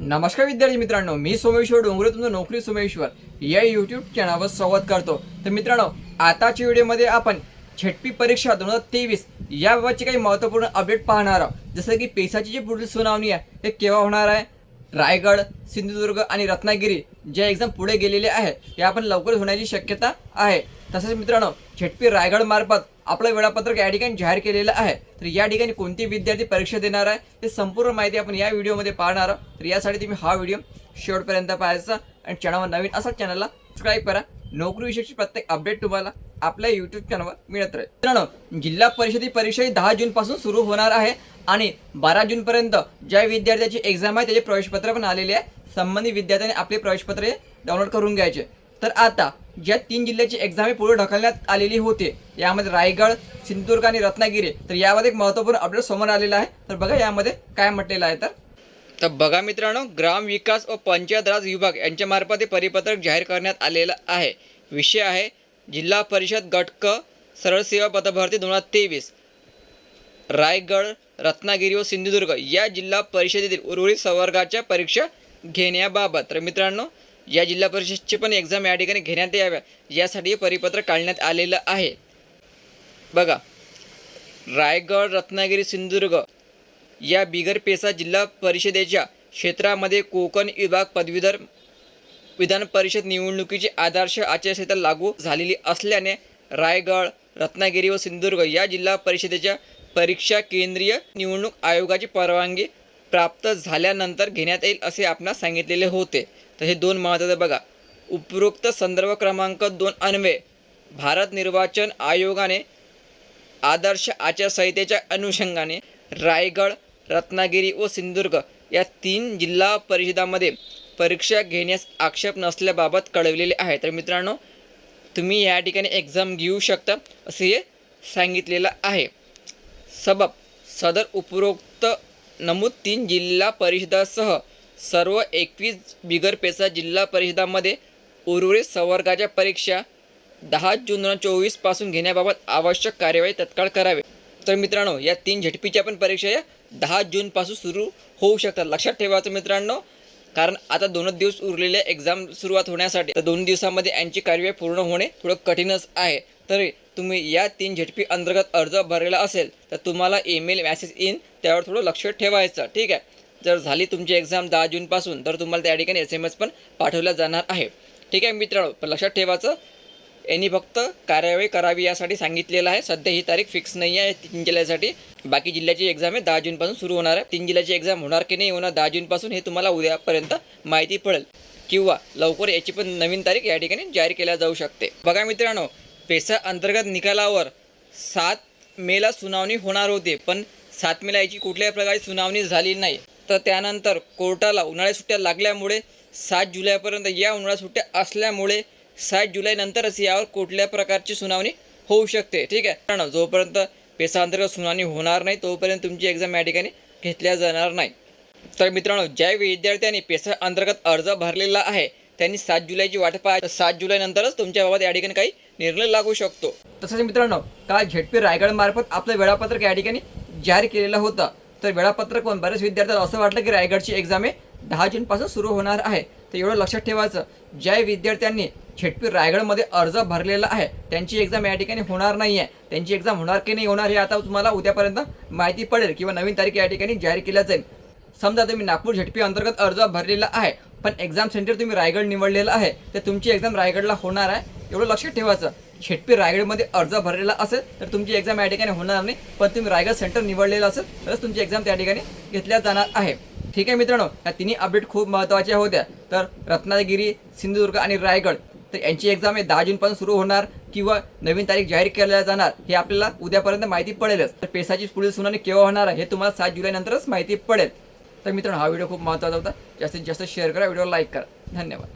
नमस्कार विद्यार्थी मित्रांनो मी सोमेश्वर डोंगरे तुमचं नोकरी सोमेश्वर. या यूट्यूब चॅनलवर संवाद करतो. तर मित्रांनो आताच्या व्हिडिओमध्ये आपण छटपी परीक्षा दोन हजार तेवीस याबाबतचे काही महत्त्वपूर्ण अपडेट पाहणार आहोत. जसं की पेसाची जी पुढील सुनावणी आहे ते केव्हा होणार आहे? रायगड सिंधुदुर्ग आणि रत्नागिरी ज्या एक्झाम पुढे गेलेले आहे ते आपण लवकर होण्याची शक्यता आहे. तसेच मित्रांनो छटपी रायगड मार्फत आपलं वेळापत्रक या ठिकाणी जाहीर केलेलं आहे. तर या ठिकाणी कोणती विद्यार्थी परीक्षा देणार आहे ते संपूर्ण माहिती आपण या व्हिडिओमध्ये पाहणार आहोत. तर यासाठी तुम्ही हा व्हिडिओ शेवटपर्यंत पाहायचा आणि चॅनलवर नवीन असाच चॅनलला सबस्क्राईब करा. नोकरीविषयीची प्रत्येक अपडेट तुम्हाला आपल्या युट्यूब चॅनलवर मिळत राहील. मित्रांनो जिल्हा परिषदेची परीक्षा ही दहा जूनपासून सुरू होणार आहे आणि बारा जूनपर्यंत ज्या विद्यार्थ्याची एक्झाम आहे त्याचे प्रवेशपत्र पण आलेले आहे. संबंधित विद्यार्थ्यांनी आपले प्रवेशपत्र डाउनलोड करून घ्यायचे. तर आता ज्या तीन जिल्ह्याची एक्झाम पुढे ढकलण्यात आलेली होती. यामध्ये रायगड सिंधुदुर्ग आणि रत्नागिरी. तर यामध्ये एक महत्त्वपूर्ण अपडेट समोर आलेला आहे. तर बघा यामध्ये काय म्हटलेलं आहे तर. तर बघा मित्रांनो ग्राम विकास व पंचायत राज विभाग यांच्यामार्फत हे परिपत्रक जाहीर करण्यात आलेलं आहे. विषय आहे जिल्हा परिषद गटक सरळ सेवा पदभरती दोन हजार तेवीस. रायगड रत्नागिरी व सिंधुदुर्ग या जिल्हा परिषदेतील उर्वरित संवर्गाच्या परीक्षा घेण्याबाबत. तर मित्रांनो या जिल्हा परिषदची पण एक्झाम या ठिकाणी घेण्यात याव्या यासाठी परिपत्र काढण्यात आलेलं आहे. बघा रायगड रत्नागिरी सिंधुदुर्ग या बिगर पेसा जिल्हा परिषदेच्या क्षेत्रामध्ये कोकण विभाग पदवीधर विधान परिषद निवडणुकीची आदर्श आचारसंहिता लागू झालेली असल्याने रायगड रत्नागिरी व सिंधुदुर्ग या जिल्हा परिषदेच्या परीक्षा केंद्रीय निवडणूक आयोगाची परवानगी प्राप्त झाल्यानंतर घेण्यात येईल असे आपणास सांगितलेले होते. तर हे दोन महत्त्वाचं बघा. उपरोक्त संदर्भ क्रमांक दोन अन्वये भारत निर्वाचन आयोगाने आदर्श आचारसंहितेच्या अनुषंगाने रायगड रत्नागिरी व सिंधुदुर्ग या तीन जिल्हा परिषदामध्ये परीक्षा घेण्यास आक्षेप नसल्याबाबत कळविलेले आहे तर मित्रांनो तुम्ही या ठिकाणी एक्झाम घेऊ शकता असे हे सांगितलेलं आहे. सबब सदर उपरोक्त नमूद तीन जिल्हा परिषदासह सर्व एकवीस बिगरपेसा जिल्हा परिषदामध्ये उर्वरित संवर्गाच्या परीक्षा दहा जून दोन हजार चोवीसपासून घेण्याबाबत आवश्यक कार्यवाही तत्काळ करावे. तर मित्रांनो या तीन झटपीच्या पण परीक्षा या दहा जूनपासून सुरू होऊ शकतात. लक्षात ठेवायचं मित्रांनो कारण आता दोनच दिवस उरलेल्या एक्झाम सुरुवात होण्यासाठी तर दोन दिवसामध्ये यांची कार्यवाही पूर्ण होणे थोडं कठीणच आहे. तरी तुम्ही या तीन झटपी अंतर्गत अर्ज भरलेला असेल तर तुम्हाला ईमेल मॅसेज येईन त्यावर थोडं लक्ष ठेवायचं ठीक आहे? जर झाली तुमची एक्झाम दहा जूनपासून तर तुम्हाला त्या ठिकाणी एस एम एस पण पाठवला जाणार आहे. ठीक आहे मित्रांनो पण लक्षात ठेवायचं यांनी फक्त कार्यवाही करावी यासाठी सांगितलेलं आहे. सध्या ही तारीख फिक्स नाही आहे. तीन जिल्ह्यासाठी. बाकी जिल्ह्याची एक्झाम आहे. दहा जूनपासून सुरू होणार आहे. तीन जिल्ह्याची एक्झाम होणार की नाही होणार दहा जूनपासून हे तुम्हाला उद्यापर्यंत माहिती पडेल. किंवा लवकर याची पण नवीन तारीख या ठिकाणी जाहीर केल्या जाऊ शकते. बघा मित्रांनो पेसा अंतर्गत निकालावर सात मेला सुनावणी होणार होती. पण सात मेला याची कुठल्याही प्रकारची सुनावणी झाली नाही. तर त्यानंतर कोर्टाला उन्हाळ्या सुट्ट्या लागल्यामुळे सात जुलैपर्यंत या उन्हाळ्या सुट्ट्या असल्यामुळे सात जुलैनंतरच यावर कुठल्या प्रकारची सुनावणी होऊ शकते. ठीक आहे? कारण जोपर्यंत पेसाअंतर्गत सुनावणी होणार नाही तोपर्यंत तुमची एक्झाम या ठिकाणी घेतल्या जाणार नाही. तर मित्रांनो ज्या विद्यार्थ्यांनी पेसा अंतर्गत अर्ज भरलेला आहे त्यांनी सात जुलैची वाट पाहा सात जुलैनंतरच तुमच्याबाबत या ठिकाणी काही निर्णय लागू शकतो. तसंच मित्रांनो काल झेडपी रायगड मार्फत आपलं वेळापत्रक या ठिकाणी जाहीर केलेलं होतं. तर वेळापत्रक पण बऱ्याच विद्यार्थ्यांना असं वाटलं की रायगडची एक्झाम आहे दहा जूनपासून सुरू होणार आहे. तर एवढं लक्षात ठेवायचं ज्या विद्यार्थ्यांनी छेटपी रायगडमध्ये अर्ज भरलेला आहे त्यांची एक्झाम या ठिकाणी होणार नाही आहे त्यांची एक्झाम होणार की नाही होणार हे आता तुम्हाला उद्यापर्यंत माहिती पडेल किंवा नवीन तारीख या ठिकाणी जाहीर केल्या जाईल. समजा तुम्ही नागपूर झेडपी अंतर्गत अर्ज भरलेला आहे पण एक्झाम सेंटर तुम्ही रायगड निवडलेलं आहे तर तुमची एक्झाम रायगडला होणार आहे. एवढं लक्षात ठेवायचं छेटपी रायगडमध्ये अर्ज भरलेला असेल तर तुमची एक्झाम या ठिकाणी होणार नाही पण तुम्ही रायगड सेंटर निवडलेलं असेल तरच तुमची एक्झाम त्या ठिकाणी घेतल्या जाणार आहे. ठीक आहे मित्रांनो या तिन्ही अपडेट खूप महत्त्वाच्या होत्या. तर रत्नागिरी सिंधुदुर्ग आणि रायगड तर यांची एक्झाम आहे दहा जूनपासून सुरू होणार किंवा नवीन तारीख जाहीर केल्या जाणार हे आपल्याला उद्यापर्यंत माहिती पडेलच. तर पेसाची पुढील सुनावणी केव्हा होणार आहे हे तुम्हाला सात जुलैनंतरच माहिती पडेल. तर मित्रांनो हा व्हिडिओ खूप महत्त्वाचा होता. जास्तीत जास्त शेअर करा व्हिडिओ लाईक करा. धन्यवाद.